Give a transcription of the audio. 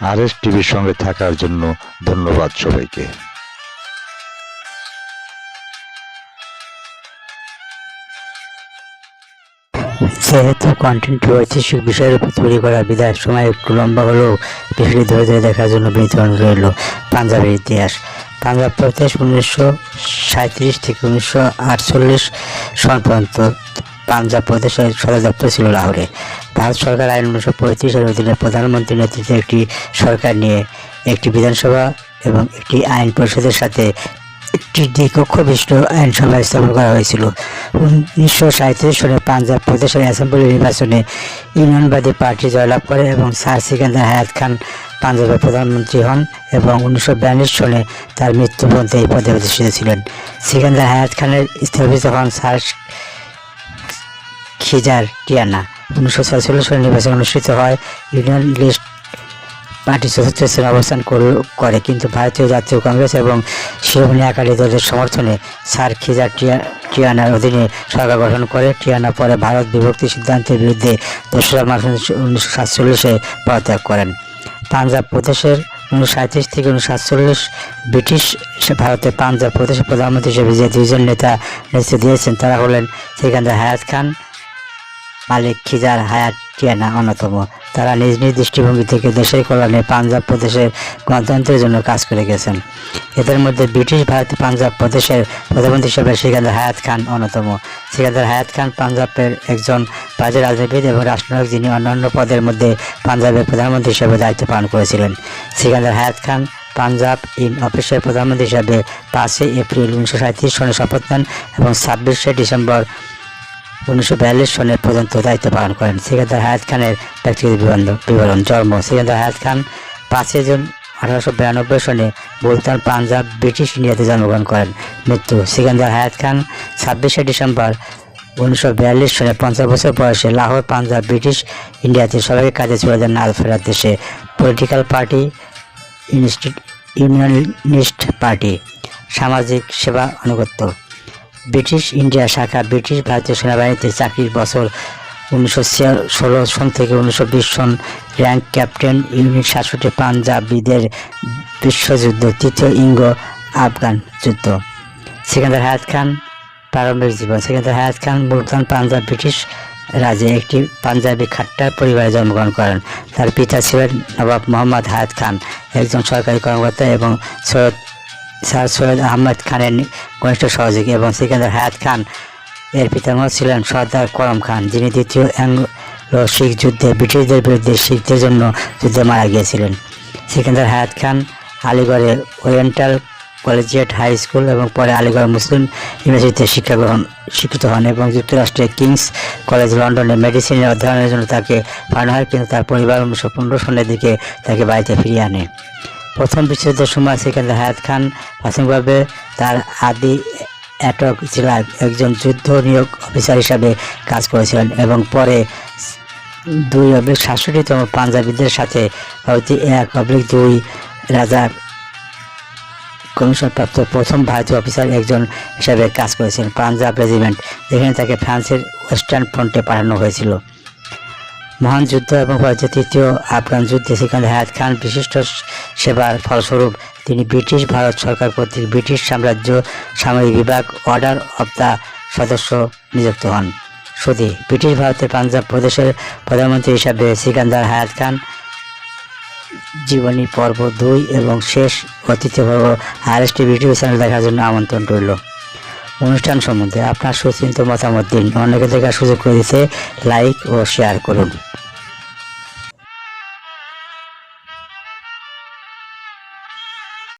আর S টিভির সঙ্গে থাকার জন্য ধন্যবাদ সবাইকে। যেহেতু কন্টেন্টটি ঐতিহাসিক বিষয়ের উপর তৈরি করা বিদায় সময় একটু লম্বা হলেও বিষয়টি ধরে ধরে দেখার জন্য অনুরোধ রইল পাঞ্জাবের ইতিহাস। পাঞ্জাব প্রদেশ উনিশশো সাঁত্রিশ থেকে উনিশশো আটচল্লিশ সন পাঞ্জাব প্রদেশের সদর দপ্তর ছিল লাহোরে। ভারত সরকার আইন উনিশশো পঁয়ত্রিশের অধীনে প্রধানমন্ত্রীর নেতৃত্বে একটি সরকার নিয়ে একটি বিধানসভা এবং একটি আইন পরিষদের সাথে একটি দ্বিকক্ষ বিশিষ্ট আইনসভা স্থাপন করা হয়েছিল। উনিশশো সাঁত্রিশ সনে পাঞ্জাব প্রদেশের অ্যাসেম্বলি নির্বাচনে ইউনিয়নবাদী পার্টি জয়লাভ করে এবং স্যার সিকান্দার হায়াত খান পাঞ্জাবের প্রধানমন্ত্রী হন এবং উনিশশো সনে তার মৃত্যু পর্যন্ত এই পদে অধিষ্ঠিত ছিলেন। সিকান্দার হায়াত খানের স্থগিত হন স্যার খিজার টিয়ানা। উনিশশো ছয়চল্লিশ সালে নির্বাচন অনুষ্ঠিত হয়। ইউনিয়ন লিস্ট পার্টি চতুর্থ স্থানে অবস্থান করে কিন্তু ভারতীয় জাতীয় কংগ্রেস এবং শিরোমণি আকালি দলের সমর্থনে স্যার খিজার টিয়া, টিয়ানার অধীনে সরকার গঠন করে। টিয়ানা পরে ভারত বিভক্তি সিদ্ধান্তের বিরুদ্ধে দোসরা মার্চ উনিশশো সাতচল্লিশে পদত্যাগ করেন। পাঞ্জাব প্রদেশের উনিশশো থেকে উনিশশো সাতচল্লিশ ব্রিটিশ ভারতের পাঞ্জাব প্রদেশের প্রধানমন্ত্রী হিসেবে যে দুইজন নেতা নেতৃত্ব দিয়েছেন তারা হলেন সেখানে হায়াত খান মালিক খিজার হায়াত টিয়ানা অন্যতম। তারা নিজ নিজ দৃষ্টিভঙ্গি থেকে দেশের কল্যাণে পাঞ্জাব প্রদেশের গণতন্ত্রের জন্য কাজ করে গেছেন। এদের মধ্যে ব্রিটিশ ভারতীয় পাঞ্জাব প্রদেশের প্রধানমন্ত্রী হিসেবে সিকান্দার হায়াত খান অন্যতম। সিকান্দার হায়াত খান পাঞ্জাবের একজন বাজে রাজনীতিবিদ এবং রাষ্ট্রনায়ক যিনি অন্যান্য পদের মধ্যে পাঞ্জাবের প্রধানমন্ত্রী হিসেবে দায়িত্ব পালন করেছিলেন। সিকান্দার হায়াত খান পাঞ্জাব ইন অফিসের প্রধানমন্ত্রী হিসাবে পাঁচই এপ্রিল উনিশশো সাঁত্রিশ সনে শপথ নেন এবং ছাব্বিশে ডিসেম্বর উনিশশো বিয়াল্লিশ সনে পর্যন্ত দায়িত্ব পালন করেন। সিকান্দার হায়াত খানের ব্যক্তিগত বিবরণ বিবরণ, জন্ম। সিকান্দার হায়াত খান পাঁচই জুন আঠারোশো বিরানব্বই সনে মুলতান পাঞ্জাব ব্রিটিশ ইন্ডিয়াতে জন্মগ্রহণ করেন। মৃত্যু সিকান্দার হায়াত খান ছাব্বিশে ডিসেম্বর উনিশশো বিয়াল্লিশ সনে পঞ্চাশ বছর বয়সে লাহোর, পাঞ্জাব, ব্রিটিশ ইন্ডিয়াতে সবাইকে কাজে চলে যান আল ফেরার দেশে। পলিটিক্যাল পার্টি ইনস্টিট ইউনিয়নিস্ট পার্টি, সামাজিক সেবা আনুগত্য। ব্রিটিশ ইন্ডিয়া শাখা, ব্রিটিশ ভারতীয় সেনাবাহিনীতে চাকরির বছর উনিশশো ষোলো সন থেকে উনিশশো বিশ সন র্যাঙ্ক ক্যাপ্টেন ইউনিট সাতষট্টি পাঞ্জাবিদের বিশ্বযুদ্ধ, তৃতীয় ইঙ্গ আফগান যুদ্ধ। সিকান্দার হায়াত খান, প্রারম্ভিক জীবন। সিকান্দার হায়াত খান মুলতান পাঞ্জাব ব্রিটিশ রাজে একটি পাঞ্জাবি খাট্টার পরিবারে জন্মগ্রহণ করেন। তার পিতা ছিলেন নবাব মোহাম্মদ হায়াত খান, একজন সরকারি কর্মকর্তা এবং সৈয়দ স্যার সৈয়দ আহমদ খানের ঘনিষ্ঠ সহযোগী এবং সিকান্দার হায়াত খান এর পিতামহ ছিলেন সর্দার করম খান, যিনি দ্বিতীয় অ্যাংলো শিখ যুদ্ধে ব্রিটিশদের বিরুদ্ধে শিখদের জন্য যুদ্ধে মারা গিয়েছিলেন। সিকান্দার হায়াত খান আলিগড়ে ওরিয়েন্টাল কলেজিয়েট হাই স্কুল এবং পরে আলিগড় মুসলিম ইউনিভার্সিটিতে শিক্ষা গ্রহণ শিক্ষিত হন এবং যুক্তরাষ্ট্রের কিংস কলেজ লন্ডনে মেডিসিনের অধ্যয়নের জন্য তাকে পাঠানো হয়, কিন্তু তার পরিবার উনিশশো পনেরো সনের দিকে তাকে বাড়িতে ফিরিয়ে আনে। প্রথম বিশ্বযুদ্ধের সময় সিকান্দার হায়াত খান। প্রাথমিকভাবে তার আদি অ্যাটক জেলার একজন যুদ্ধ নিয়োগ অফিসার হিসাবে কাজ করেছিলেন এবং পরে দুই অব্লিক সাতষট্টিতম পাঞ্জাবিদের সাথে এক অব্লিক দুই রাজা কমিশনপ্রাপ্ত প্রথম ভারতীয় অফিসার একজন হিসাবে কাজ করেছিলেন পাঞ্জাব রেজিমেন্ট। যেখানে তাকে ফ্রান্সের ওয়েস্টার্ন ফ্রন্টে পাঠানো হয়েছিল। মহান যুদ্ধ এবং ভারতের তৃতীয় আফগান যুদ্ধে সেখানে হায়াত খান বিশিষ্ট সেবার ফলস্বরূপ তিনি ব্রিটিশ ভারত সরকার কর্তৃক ব্রিটিশ সাম্রাজ্য সামরিক বিভাগ অর্ডার অব দ্য সদস্য নিযুক্ত হন। সুদী ব্রিটিশ ভারতের পাঞ্জাব প্রদেশের প্রধানমন্ত্রী হিসাবে সিকান্দার হায়াত খান জীবনী পর্ব দুই এবং শেষ অতিথি পর্ব আরএসটি ভিডিও চ্যানেল দেখার জন্য আমন্ত্রণ রইল। অনুষ্ঠান সম্বন্ধে আপনার সুচিন্ত মতামত দিন। অনেকে দেখার সুযোগ করে দিতে লাইক ও শেয়ার করুন।